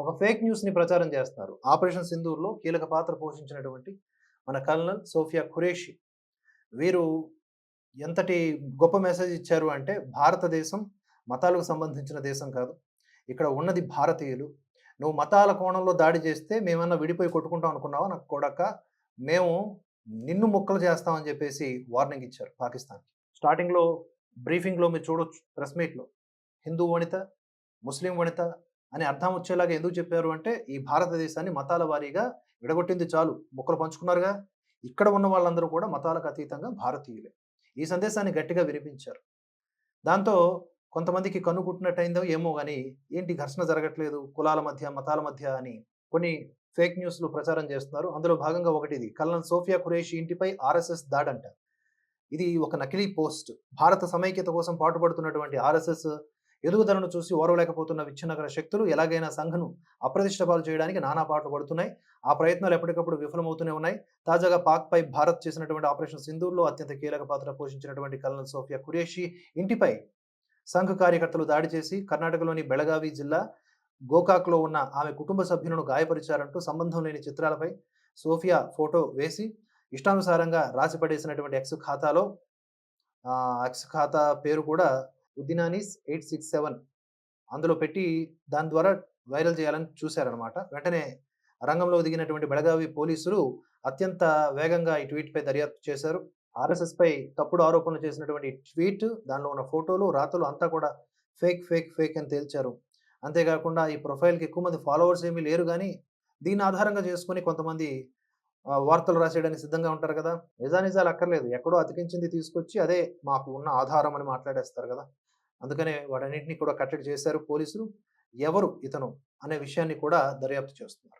ఒక ఫేక్ న్యూస్ని ప్రచారం చేస్తున్నారు. ఆపరేషన్ సింధూర్లో కీలక పాత్ర పోషించినటువంటి మన కల్నల్ సోఫియా ఖురేషి. వీరు ఎంతటి గొప్ప మెసేజ్ ఇచ్చారు అంటే భారతదేశం మతాలకు సంబంధించిన దేశం కాదు. ఇక్కడ ఉన్నది భారతీయులు. నువ్వు మతాల కోణంలో దాడి చేస్తే మేమన్నా విడిపోయి కొట్టుకుంటాం అనుకున్నావా? నాకు కొడక మేము నిన్ను ముక్కలు చేస్తామని చెప్పేసి వార్నింగ్ ఇచ్చారు పాకిస్తాన్ స్టార్టింగ్లో బ్రీఫింగ్లో మీరు చూడొచ్చు ప్రెస్ మీట్లో. హిందూ వనిత ముస్లిం వనిత అని అర్థం వచ్చేలాగా ఎందుకు చెప్పారు అంటే ఈ భారతదేశాన్ని మతాల వారీగా విడగొట్టింది చాలు. ముక్కలు పంచుకున్నారుగా. ఇక్కడ ఉన్న వాళ్ళందరూ కూడా మతాలకు అతీతంగా భారతీయులే. ఈ సందేశాన్ని గట్టిగా వినిపించారు. దాంతో కొంతమందికి కన్ను కుట్టినట్టయిందో ఏమో కానీ ఏంటి ఘర్షణ జరగట్లేదు? కులాల మధ్య మతాల మధ్య అని కొన్ని ఫేక్ న్యూస్లు ప్రచారం చేస్తున్నారు. అందులో భాగంగా ఒకటి ఇది కల్నల్ సోఫియా ఖురేషి ఇంటిపై ఆర్ఎస్ఎస్ దాడంట. ఇది ఒక నకిలీ పోస్ట్. భారత సమైక్యత కోసం పాటుపడుతున్నటువంటి ఆర్ఎస్ఎస్ ఎదుగుదలను చూసి ఓరవలేకపోతున్న విచ్ఛిన్నకర శక్తులు ఎలాగైనా సంఘను అప్రతిష్టపాలు చేయడానికి నానా పాటలు పడుతున్నాయి. ఆ ప్రయత్నాలు ఎప్పటికప్పుడు విఫలమవుతూనే ఉన్నాయి. తాజాగా పాక్పై భారత్ చేసినటువంటి ఆపరేషన్ సింధూర్లో అత్యంత కీలక పాత్ర పోషించినటువంటి కల్నల్ సోఫియా ఖురేషి ఇంటిపై సంఘ కార్యకర్తలు దాడి చేసి కర్ణాటకలోని బెళగావి జిల్లా గోకాక్లో ఉన్న ఆమె కుటుంబ సభ్యులను గాయపరిచారంటూ సంబంధం లేని చిత్రాలపై సోఫియా ఫోటో వేసి ఇష్టానుసారంగా రాసిపడేసినటువంటి ఎక్స్ ఖాతాలో ఎక్స్ ఖాతా పేరు కూడా ఉద్దినానీస్ ఎయిట్ సిక్స్ సెవెన్ అందులో పెట్టి దాని ద్వారా వైరల్ చేయాలని చూశారనమాట వెంటనే రంగంలో దిగినటువంటి బెళగావి పోలీసులు అత్యంత వేగంగా ఈ ట్వీట్పై దర్యాప్తు చేశారు. ఆర్ఎస్ఎస్ పై తప్పుడు ఆరోపణలు చేసినటువంటి ట్వీట్ దానిలో ఉన్న ఫోటోలు రాతలు అంతా కూడా ఫేక్ ఫేక్ ఫేక్ అని తేల్చారు. అంతేకాకుండా ఈ ప్రొఫైల్కి ఎక్కువ మంది ఫాలోవర్స్ ఏమీ లేరు కానీ దీని ఆధారంగా చేసుకుని కొంతమంది వార్తలు రాసేయడానికి సిద్ధంగా ఉంటారు కదా? నిజానిజాలు అక్కర్లేదు. ఎక్కడో అతికించింది తీసుకొచ్చి అదే మాకు ఉన్న ఆధారం అని మాట్లాడేస్తారు కదా? అందుకనే వాటన్నింటినీ కూడా కట్టడి చేశారు పోలీసులు. ఎవరు ఇతను అనే విషయాన్ని కూడా దర్యాప్తు చేస్తున్నారు.